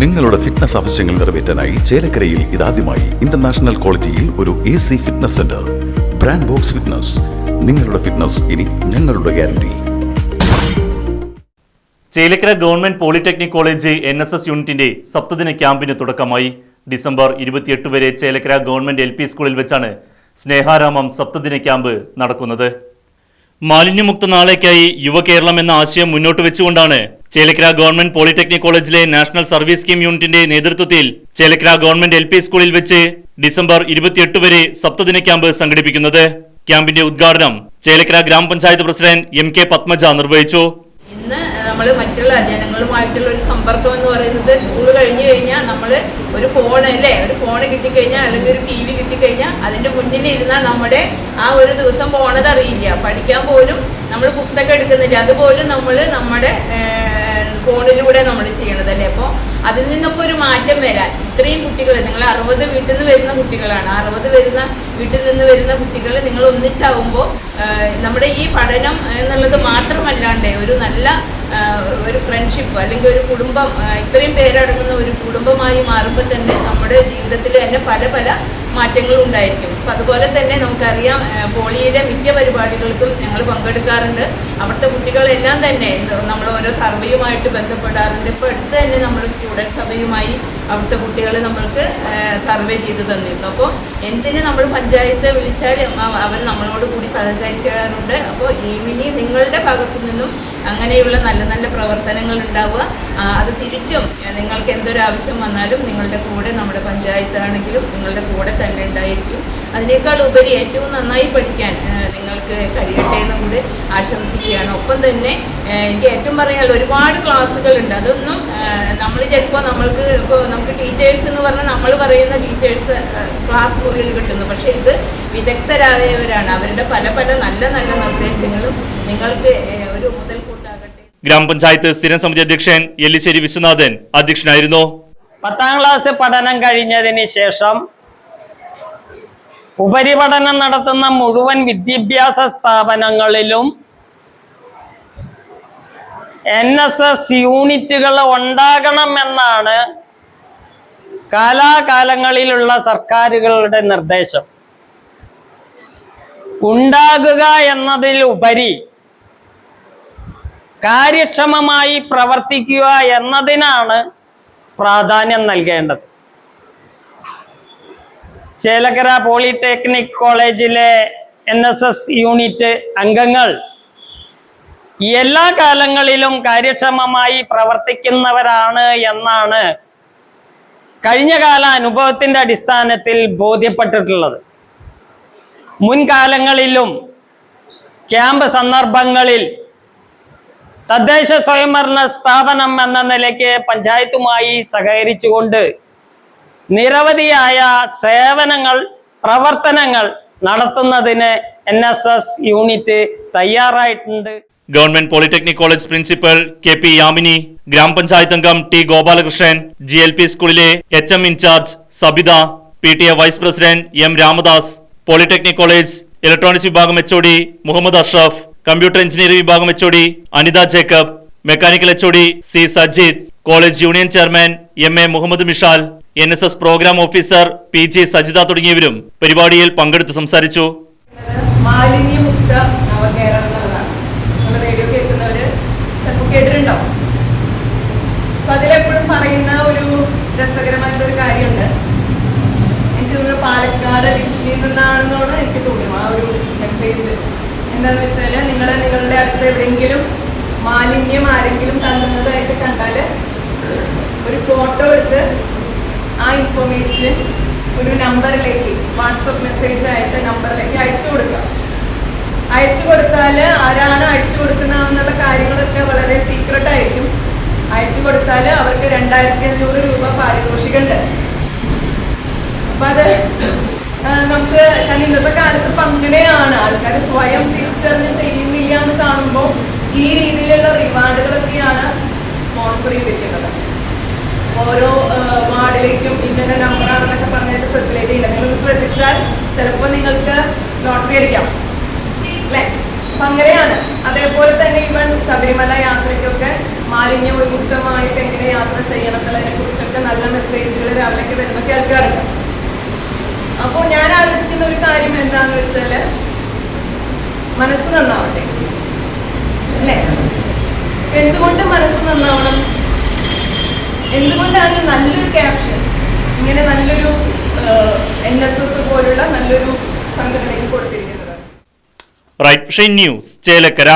നിങ്ങളുടെ ഫിറ്റ്നസ് ആവശ്യങ്ങൾ നിറവേറ്റാനായി ചേലക്കരയിൽ ഇതാദ്യമായി ഇന്റർനാഷണൽ ക്വാളിറ്റിയിൽ ഒരു A C fitness centre brand box fitness നിങ്ങളുടെ ഫിറ്റ്നസ് ഇനി ഞങ്ങളുടെ guarantee Chelakkara government polytechnic college N S S യൂണിറ്റിന്റെ സപ്തദിന ക്യാമ്പിന് തുടക്കമായി ഡിസംബർ ഇരുപത്തിയെട്ട് വരെ ചേലക്കര ഗവൺമെന്റ് എൽ സ്കൂളിൽ വെച്ചാണ് സ്നേഹാരാമം സപ്തദിന ക്യാമ്പ് നടക്കുന്നത്. മാലിന്യമുക്ത നാളേക്കായി യുവകേരളം എന്ന ആശയം മുന്നോട്ട് വെച്ചുകൊണ്ടാണ് ചേലക്കര ഗവൺമെന്റ് പോളിടെക്നിക് കോളേജിലെ നാഷണൽ സർവീസ് സ്കീം യൂണിറ്റിന്റെ നേതൃത്വത്തിൽ ചേലക്കര ഗവൺമെന്റ് എൽ സ്കൂളിൽ വെച്ച് ഡിസംബർ ഇരുപത്തിയെട്ട് വരെ സപ്തദിന ക്യാമ്പ് സംഘടിപ്പിക്കുന്നത്. ക്യാമ്പിന്റെ ഉദ്ഘാടനം ചേലക്കര ഗ്രാമപഞ്ചായത്ത് പ്രസിഡന്റ് എം കെ പത്മജ നിർവഹിച്ചു. നമ്മൾ മറ്റുള്ള ജനങ്ങളുമായിട്ടുള്ള ഒരു സമ്പർക്കം എന്ന് പറയുന്നത് സ്കൂൾ കഴിഞ്ഞു കഴിഞ്ഞാൽ നമ്മൾ ഒരു ഫോൺ അല്ലേ? ഒരു ഫോൺ കിട്ടിക്കഴിഞ്ഞാൽ അല്ലെങ്കിൽ ഒരു ടി വി കിട്ടിക്കഴിഞ്ഞാൽ അതിന്റെ മുന്നിൽ ഇരുന്നാൽ നമ്മുടെ ആ ഒരു ദിവസം പോണത് അറിയില്ല. പഠിക്കാൻ പോലും നമ്മൾ പുസ്തകം എടുക്കുന്നില്ല. അതുപോലും നമ്മൾ നമ്മുടെ ഫോണിലൂടെ നമ്മൾ ചെയ്യണത് അല്ലേ? അപ്പോൾ അതിൽ നിന്നൊക്കെ ഒരു മാറ്റം വരാൻ. ഇത്രയും കുട്ടികൾ നിങ്ങൾ അറുപത് വീട്ടിൽ നിന്ന് വരുന്ന കുട്ടികളാണ്. അറുപത് വരുന്ന വീട്ടിൽ നിന്ന് വരുന്ന കുട്ടികൾ നിങ്ങൾ ഒന്നിച്ചാവുമ്പോൾ നമ്മുടെ ഈ പഠനം എന്നുള്ളത് മാത്രമല്ലാണ്ട് ഒരു നല്ല ഒരു ഫ്രണ്ട്ഷിപ്പ് അല്ലെങ്കിൽ ഒരു കുടുംബം ഇത്രയും പേരടങ്ങുന്ന ഒരു കുടുംബമായി മാറുമ്പോൾ തന്നെ നമ്മുടെ ജീവിതത്തിൽ തന്നെ പല പല മാറ്റങ്ങളും ഉണ്ടായിരിക്കും അപ്പം അതുപോലെ തന്നെ നമുക്കറിയാം പോളിയിലെ മിക്ക പരിപാടികൾക്കും ഞങ്ങൾ പങ്കെടുക്കാറുണ്ട്. അവിടുത്തെ കുട്ടികളെല്ലാം തന്നെ നമ്മൾ ഓരോ സർവേയുമായിട്ട് ബന്ധപ്പെടാറുണ്ട്. ഇപ്പോൾ അടുത്ത് തന്നെ നമ്മൾ സ്റ്റുഡന്റ് സഭയുമായി അവിടുത്തെ കുട്ടികൾ നമ്മൾക്ക് സർവേ ചെയ്ത് തന്നിരുന്നു. അപ്പോൾ എന്തിന് നമ്മൾ പഞ്ചായത്ത് വിളിച്ചാൽ അവർ നമ്മളോട് കൂടി സഹകരിക്കാറുണ്ട്. അപ്പോൾ ഇനി നിങ്ങളുടെ ഭാഗത്തു നിന്നും അങ്ങനെയുള്ള നല്ല നല്ല പ്രവർത്തനങ്ങൾ ഉണ്ടാവുക. അത് തിരിച്ചും നിങ്ങൾക്ക് എന്തൊരു ആവശ്യം വന്നാലും നിങ്ങളുടെ കൂടെ നമ്മുടെ പഞ്ചായത്താണെങ്കിലും നിങ്ങളുടെ കൂടെ തന്നെ ഉണ്ടായിരിക്കും. അതിനേക്കാൾ ഉപരി ഏറ്റവും നന്നായി പഠിക്കാൻ നിങ്ങൾക്ക് കഴിയട്ടെ എന്ന് കൂടി ആശംസിക്കുകയാണ്. ഒപ്പം തന്നെ എനിക്ക് ഏറ്റവും പറയാനുള്ള ഒരുപാട് ക്ലാസ്സുകളുണ്ട് അതൊന്നും നമ്മൾ ചിലപ്പോൾ നമ്മൾക്ക് ഇപ്പോൾ നമുക്ക് ടീച്ചേഴ്സ് എന്ന് പറഞ്ഞാൽ നമ്മൾ പറയുന്ന ടീച്ചേഴ്സ് ക്ലാസ് മുറിയിൽ കിട്ടുന്നു. പക്ഷേ ഇത് വിദഗ്ധരായവരാണ്. അവരുടെ പല പല നല്ല നല്ല നിർദ്ദേശങ്ങളും നിങ്ങൾക്ക് ഒരു ഗ്രാമപഞ്ചായത്ത് സ്ഥിരം സമിതി അധ്യക്ഷൻ എല്ലിശ്ശേരി വിശ്വനാഥൻ അധ്യക്ഷനായിരുന്നു. പത്താം ക്ലാസ് പഠനം കഴിഞ്ഞതിന് ശേഷം ഉപരിപഠനം നടത്തുന്ന മുഴുവൻ വിദ്യാഭ്യാസ സ്ഥാപനങ്ങളിലും എൻ എസ് എസ് യൂണിറ്റുകൾ ഉണ്ടാകണമെന്നാണ് കാലാകാലങ്ങളിലുള്ള സർക്കാരുകളുടെ നിർദ്ദേശം. ഉണ്ടാകുക എന്നതിലുപരി കാര്യക്ഷമമായി പ്രവർത്തിക്കുക എന്നതിനാണ് പ്രാധാന്യം നൽകേണ്ടത്. ചേലക്കര പോളിടെക്നിക് കോളേജിലെ എൻ എസ് എസ് യൂണിറ്റ് അംഗങ്ങൾ എല്ലാ കാലങ്ങളിലും കാര്യക്ഷമമായി പ്രവർത്തിക്കുന്നവരാണ് എന്നാണ് കഴിഞ്ഞ കാല അനുഭവത്തിന്റെ അടിസ്ഥാനത്തിൽ ബോധ്യപ്പെട്ടിട്ടുള്ളത്. മുൻകാലങ്ങളിലും ക്യാമ്പ് സന്ദർഭങ്ങളിൽ തദ്ദേശ സ്വയംഭരണ സ്ഥാപനം എന്ന നിലയ്ക്ക് പഞ്ചായത്തുമായി സഹകരിച്ചുകൊണ്ട് നിരവധിയായ സേവനങ്ങൾ പ്രവർത്തനങ്ങൾ നടത്തുന്നതിന് എൻ എസ് എസ് യൂണിറ്റ് തയ്യാറായിട്ടുണ്ട്. Government polytechnic college principal K P Yamini ഗ്രാമപഞ്ചായത്ത് അംഗം T Gopalakrishnan G L P സ്കൂളിലെ H M in charge Sabitha P T A vice president M Ramadas polytechnic college electronics വിഭാഗം H O D Muhammad Ashraf. Computer engineering വിഭാഗം H Anitha Jacob mechanical H C Sajith college union chairman M A Muhammad Mishal N S S programme officer P G Sajitha തുടങ്ങിയവരും പരിപാടിയിൽ പങ്കെടുത്ത് സംസാരിച്ചു. മാലിന്യമുക്ത നവകേരളം radio പറയുന്ന ഒരു ഒരു എനിക്ക് പാലക്കാട് ഡിക്ഷനിയിൽ നിന്നാണെന്നാണ് എനിക്ക് ആ ഒരു മെസ്സേജ് എന്താണെന്ന് വെച്ചാൽ നിങ്ങൾ നിങ്ങളുടെ അടുത്ത് എവിടെയെങ്കിലും മാലിന്യം ആരെങ്കിലും തന്നുന്നതായിട്ട് കണ്ടാൽ ഒരു ഫോട്ടോ എടുത്ത് ആ ഇൻഫർമേഷൻ ഒരു നമ്പറിലേക്ക് വാട്സപ്പ് മെസ്സേജ് ആയിട്ട് നമ്പറിലേക്ക് അയച്ചു കൊടുക്കാം അയച്ചു കൊടുത്താൽ ആരാണ് അയച്ചു കാരണം ഇന്നത്തെ കാലത്ത് പങ്കിടെയാണ് ആൾക്കാർ സ്വയം തിരിച്ചറിഞ്ഞ് ചെയ്യുന്നില്ല എന്ന് കാണുമ്പോൾ ഈ രീതിയിലുള്ള റിവാർഡുകളൊക്കെയാണ് സ്പോൺസർ ചെയ്തിരിക്കുന്നത് ഓരോ വാർഡിലേക്കും ഇങ്ങനെ നമ്പറാണെന്നൊക്കെ പറഞ്ഞിട്ട് സർക്കുലേറ്റ് ചെയ്യുന്നത്. നിങ്ങൾ ശ്രദ്ധിച്ചാൽ ചിലപ്പോൾ നിങ്ങൾക്ക് ലോട്ടറി അടിക്കാം. അല്ലേ? അങ്ങനെയാണ്. അതേപോലെ തന്നെ ഇവൻ ശബരിമല യാത്രയ്ക്കൊക്കെ മാലിന്യ വിമുക്തമായിട്ട് എങ്ങനെ യാത്ര ചെയ്യണം എന്നുള്ളതിനെ കുറിച്ചൊക്കെ കേൾക്കാറില്ല അപ്പോൾ ഞാൻ ആലോചിക്കുന്ന ഒരു കാര്യം എന്താണെന്ന് വെച്ചാൽ മനസ്സ് നന്നാവട്ടെ. അല്ലേ? എന്തുകൊണ്ട് മനസ്സ് നന്നാവണം? എന്തുകൊണ്ടാണ് നല്ലൊരു ക്യാപ്ഷൻ ഇങ്ങനെ നല്ലൊരു എൻ എസ് എസ് പോലുള്ള നല്ലൊരു സംഘടനയ്ക്ക് കൊടുത്തിരിക്കുന്നത്? Right news Chelakkara